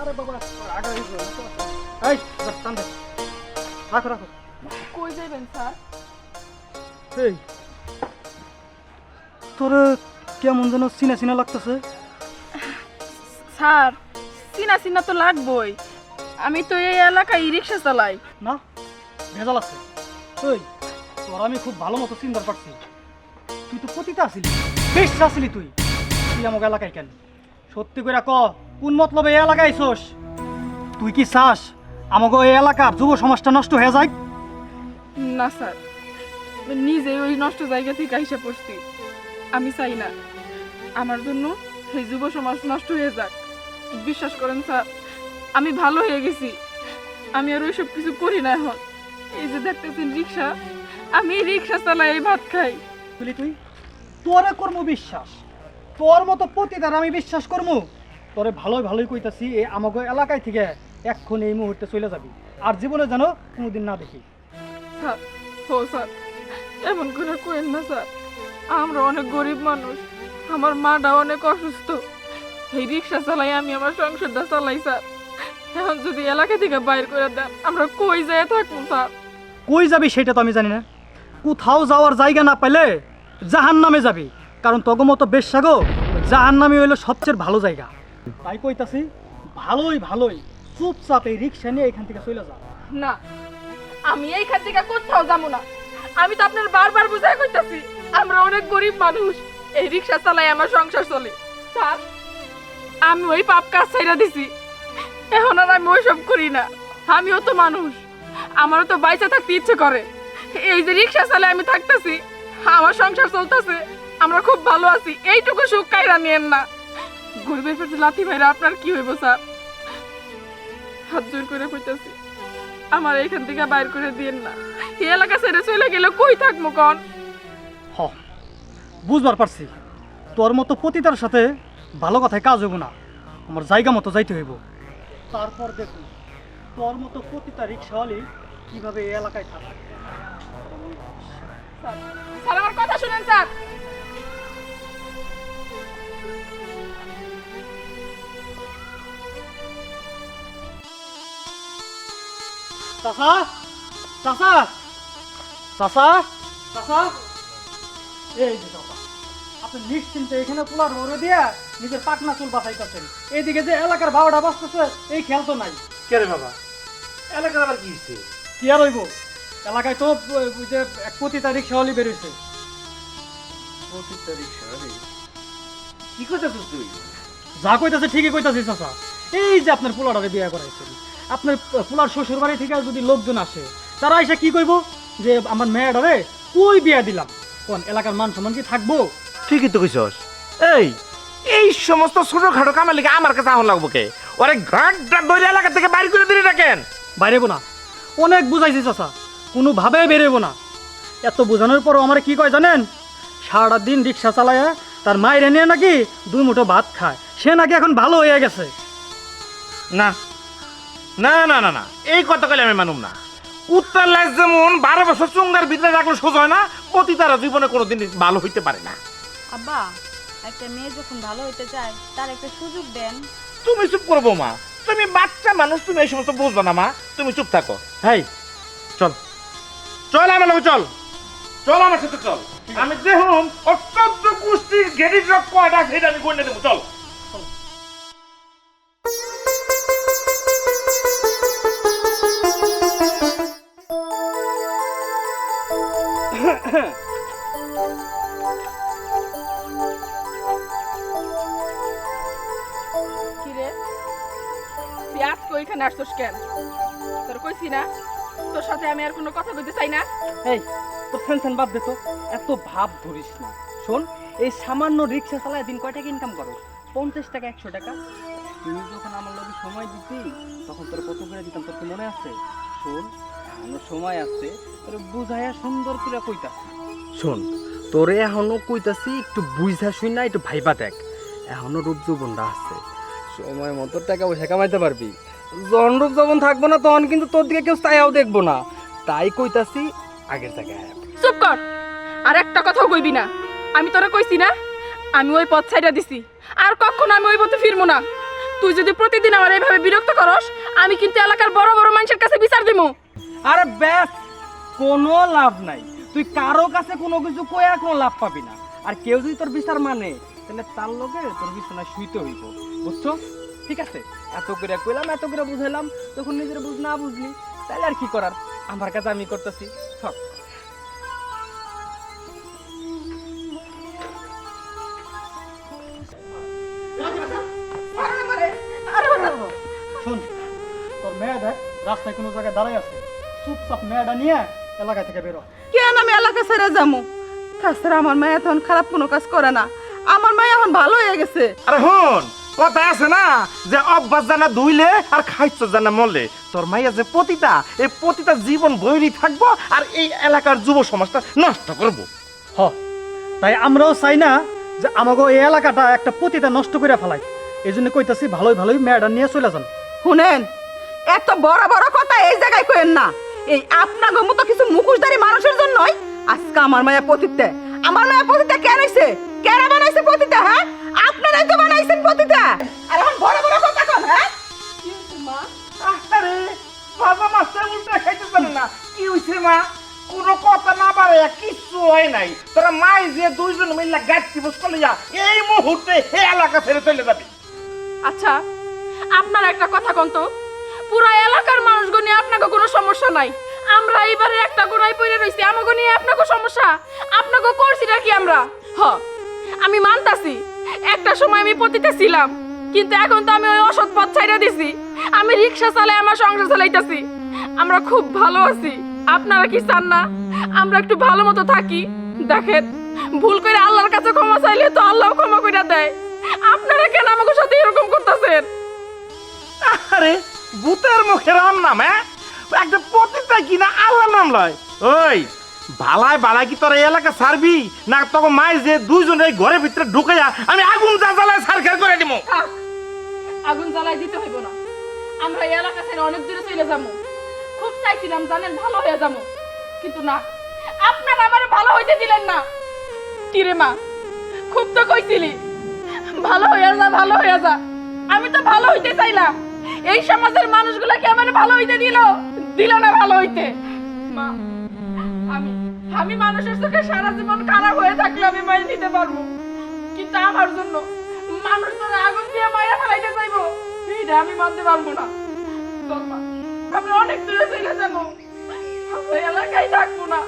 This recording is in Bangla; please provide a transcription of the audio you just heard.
আরে বাবা আগা এই টান দে। রাখো রাখো। কই যাইবেন স্যার? এই তোর কেমন যেন চিনা চিনা লাগতেছে। স্যার চিনা চিনা তো লাগবই। আমি তো এই এলাকায় রিক্সা চালাই। না ভেজাল আছে। ওই তোর আমি খুব ভালো মতো চিন্তার পারছি। তুই তো পতিতে আসিলি বেশ আসিলি তুই। তুই আমাকে এলাকায় কেন? সত্যি করে ক কোন মতলবে এই এলাকায় আইসোস? তুই কি চাস আমাকে এই এলাকার যুব সমাজটা নষ্ট হয়ে যায় না স্যার। নিজে ওই নষ্ট জায়গা থেকে আইসা পড়ছি। আমি চাই না আমার জন্য সেই যুব সমাজ নষ্ট হয়ে যাক। বিশ্বাস করেন স্যার আমি ভালো হয়ে গেছি। আমি আর ওইসব কিছু করি না এখন। এই যে দেখতেছেন রিক্সা আমি রিক্সা চালাই এই ভাত খাই। তুই? তোরে কর্ম বিশ্বাস। তোর মতো পতিতার আমি বিশ্বাস করব তোরে ভালোই ভালোই কইতাছি এই আমাকে এলাকায় থেকে এক্ষণ এই মুহূর্তে চলে যাবি। আর জীবনে যেন কোনোদিন না দেখি। স্যার ও স্যার এমন করে কোয়েন না স্যার। আমরা অনেক গরিব মানুষ আমার মাটা অনেক অসুস্থ। এই রিক্সা চালাই আমি আমার সংসারটা চালাই স্যার। এখন যদি এলাকা থেকে বাইর করে দেন আমরা কই যেয়ে থাকব স্যার? কই যাবি সেটা তো আমি জানি না। কোথাও যাওয়ার জায়গা না পেলে জাহান নামে যাবি। কারণ তগো মতো বেশাগো জাহান নামে হইল সবচেয়ে ভালো জায়গা। তাই কইতাছি, ভালোই ভালোই। চুপচাপ এই রিক্সা নিয়ে এখান থেকে চলে যা। না, আমি এইখান থেকে কোথাও যাব না। আমি তো আপনার বারবার বুঝাই কইতাছি, আমরা অনেক গরিব মানুষ, এই রিক্সা চালাই আমার সংসার চলে। স্যার, আমি ওই পাপ কাজ ছাইরা দিছি। এখন আর আমি ওইসব করি না। আমিও তো মানুষ, আমারও তো বাইচা থাকতে ইচ্ছে করে। এই যে রিক্সা চালে আমি থাকতেছি, আমার সংসার চলতেছে, আমরা খুব ভালো আছি, এইটুকু সুখ কাইরা নিয়েন না। গরিবের পেটে লাথি ভাইরা আপনার কি হইব স্যার? হাত জোর করে কইতাছি আমার এখান থেকে বাইর করে দিয়েন না। এই এলাকা ছেড়ে চলে গেলে কই থাকব কন? হ বুঝবার পারছি। তোর মতো পতিতার সাথে ভালো কথায় কাজ হইব না। আমার জায়গা মতো যাইতে হইব। তারপর দেখুন তোর মতো পতিতা রিক্সাওয়ালি কীভাবে এই এলাকায় থাকে? স্যার আমার কথা শুনেন স্যার। চাচা চাচা চাচা চাচা এই যে চাচা আপনি নিশ্চিন্তে এখানে পোলার ভরে দিয়া নিজের পাকনা চুল বাঁচাইতেছেন এইদিকে যে এলাকার বাঁচতেছে এই খেয়াল তো নাই। কে রে বাবা? এলাকার আবার কি হচ্ছে কি আর হইব? এলাকায় তো ওই যে এক পতিতা রিক্সাওয়ালি বেরোইছে। তারিখ সারে কি করতেছিস তুই? যা কইতাছে ঠিকই কইতাছে চাচা। এই যে আপনার পোলাটারে বিয়ে করাইছেন। আপনার পোলার শ্বশুর বাড়ি থেকে যদি লোকজন আসে তারা এসে কি কইব? যে আমার মেয়েটারে কই বিয়া দিলাম? কোন এলাকার মান সম্মান কি থাকব? ঠিকই তো কইছস। এই এই সমস্ত ছোটখাটো কামের লিগে আমার কাছে আহন লাগবো কে? ওরে ঘাটটা দৈরে এলাকা থেকে বাইর করে দিলি না কেন? বাইরেবো না। অনেক বুঝাইছি চাচা কোনোভাবে বেরোবো না। এত বোঝানোর পরও আমার কি কয় জানেন? সারাটা দিন রিক্সা চালায় তার মায়ের নিয়ে নাকি দুই মুঠো ভাত খায়। সে নাকি এখন ভালো হয়ে গেছে। না না না না না এই কথা কইলে আমি মানুম না। উত্তর লাইস যেমন বারো বছর চুঙ্গার ভিতরে রাখলে সোজা হয় না অতি তারা জীবনে কোনোদিন ভালো হইতে পারে না। আব্বা একটা মেয়ে যখন ভালো হইতে চায় তার একটা সুযোগ দেন। তুমি চুপ করব মা তুমি বাচ্চা মানুষ তুমি এই সমস্ত বুঝবে না মা। তুমি চুপ থাকো। হেই চল। চল আমার লোক চল। চল আমার সাথে চল। আমি দেখুন অত্যন্ত গোষ্ঠীর গেরির রক কয়টা সেটা আমি গন্ডে দেবো চল। কি রে তুই আজকে ওইখানে আসছস কেন? তোর কইছি না, তোর সাথে আমি আর কোনো কথা বলতে চাই না? এই, তোর ফ্যান ফ্যান বাদ দে তো, এত ভাব ধরিস না। শোন, এই সামান্য রিক্সা চালায় দিন কয় টাকা ইনকাম করো? পঞ্চাশ টাকা, একশো টাকা। তুই যখন আমার লগে সময় দিতি, তখন তোর কত করে দিতাম, তোর কি মনে আছে? শোন এখনও সময় আছে তোর বুঝাইয়া সুন্দর করে কইতাছি। শোন তোরে এখনও কইতাছি একটু বুঝা শুই না একটু ভাইবা দেখ। এখনও রূপ যৌবনটা আছে। সময় মতো টাকা পয়সা কামাইতে পারবি। যখন রূপ যৌবন থাকব না তখন কিন্তু তোর দিকে কেউ চাইয়াও দেখব না। তাই কইতাছি আগের জায়গায় চুপ কর! আর একটা কথাও কইবি না। আমি তোরা কইছি না আমি ওই পথ ছাইড়া দিছি। আর কখনো আমি ওই পথে ফিরবো না। তুই যদি প্রতিদিন আমার এইভাবে বিরক্ত করস আমি কিন্তু এলাকার বড় বড় মানুষের কাছে বিচার দিমু। আরে ব্যাস কোনো লাভ নাই। তুই কারও কাছে কোনো কিছু কয়া কোনো লাভ পাবি না। আর কেউ যদি তোর বিচার মানে তাহলে তার লোকে তোর বিছানায় শুইতে হইব। বুঝছ? ঠিক আছে? এত করে কইলাম এত করে বুঝাইলাম তখন নিজের বুঝ না বুঝলি তাহলে আর কি করার? আমার কাছে আমি করতেছি। থাক শোন তোর মেয়ে দেখ রাস্তায় কোনো জায়গায় দাঁড়াই আছে। চুপচাপ মেয়েটা নিয়ে এলাকা থেকে বেরো। কেন আমি এলাকা ছেড়ে যাব তাছাড়া আমার মায়া তখন খারাপ কোনো কাজ করে না। আমার মায়া এখন ভালো হয়ে গেছে। আরে হন কথা আছে না যে অভ্যাস জানা ধুইলে আর খাইছ জানা মরলে তোর মাইয়া যে পতিতা এই পতিতা জীবন বৈরি থাকব আর এই এলাকার যুব সমাজটা নষ্ট করব। হ তাই আমরাও চাই না যে আমাকে এই এলাকাটা একটা পতিতা নষ্ট করে ফেলাই। এই জন্য কইতাছি ভালোই ভালোই মেয়েটা নিয়ে চলে যান। শুনেন এত বড় বড় কথা এই জায়গায় কইেন না। এই আপনার মতো কিছু মুখোশধারী মানুষের জন্যই আজকে আমার মায়া পতিতে। আমার মায়া পতিতে কেন হইছে কেন বানাইছে পতিতে হ্যাঁ? আপনারাই তো বানাইছেন পতিতে। আর এখন বড় বড় কথা কন হ্যাঁ? কিন্তু মা আরে বাবা মাস্টার উল্টা খাইতে পারে না। কি হইছে মা? কোনো কথা না পারে কিচ্ছু হয় নাই। তোরা মাই যে দুইজন মিল্লা গাছ বস এই মুহূর্তে এই এলাকা ছেড়ে চলে যাবি। আচ্ছা আপনার একটা কথা কন্ত পুরো এলাকার মানুষগুলো নিয়ে আপনাকে কোনো সমস্যা নাই। আমরা এবারে একটা গোড়ায় পড়ে রইছি আমাকে নিয়ে আপনাকে সমস্যা। আপনাকে করছিটা কি আমরা? হ, আমি মানতাছি, একটা সময় আমি পতিতে ছিলাম, কিন্তু এখন তো আমি ওই অসৎ পথ ছাইড়া দিছি। আমি রিক্সা চালাই, আমার সংসার চালাইতাছি। আমরা খুব ভালো আছি, আপনারা কি চান না? আমরা একটু ভালো মতো থাকি। দেখেন, ভুল করে আল্লাহর কাছে ক্ষমা চাইলে তো আল্লাহ ক্ষমা করে দেয়। আপনারা কেন আমাকে সাথে এরকম করতেছেন? আরে ভূতের মুখে রাম নাম হ্যাঁ? একটা পতিতা কি না আল্লাহ নাম লয়। ওই বালায় বালায় কি তোর এলাকা ছাড়বি? না তখন মাই যে দুইজন এই ঘরের ভিতরে ঢুকাইয়া আমি আগুন যা জ্বালায় সারখার করে দিব আগুন জ্বালাই দিতে হইব না। আমরা এই এলাকা ছেড়ে অনেক দূরে চলে যাব। খুব চাইছিলাম জানেন, ভালো হয়ে যাব। কিন্তু না, আপনারা আমার ভালো হইতে দিলেন না। কিরে মা, খুব তো কইছিলি। ভালো হয়ে যা, ভালো হয়ে যা। আমি তো ভালো হইতে চাইলাম। এই সমাজের মানুষগুলো কি আমার ভালো হইতে দিল? দিল না ভালো হইতে? মা, আমি মানুষের চোখে সারা জীবন খারাপ হয়ে থাকলে আমি মাইনে নিতে পারব। কিন্তু আমার জন্য মানুষ তোর আগুন দিয়ে মায়া ফেলাইতে চাইব। এইটা আমি মানতে পারব না। আমি অনেক দূরে চলে যাব। এলাকায় থাকব না।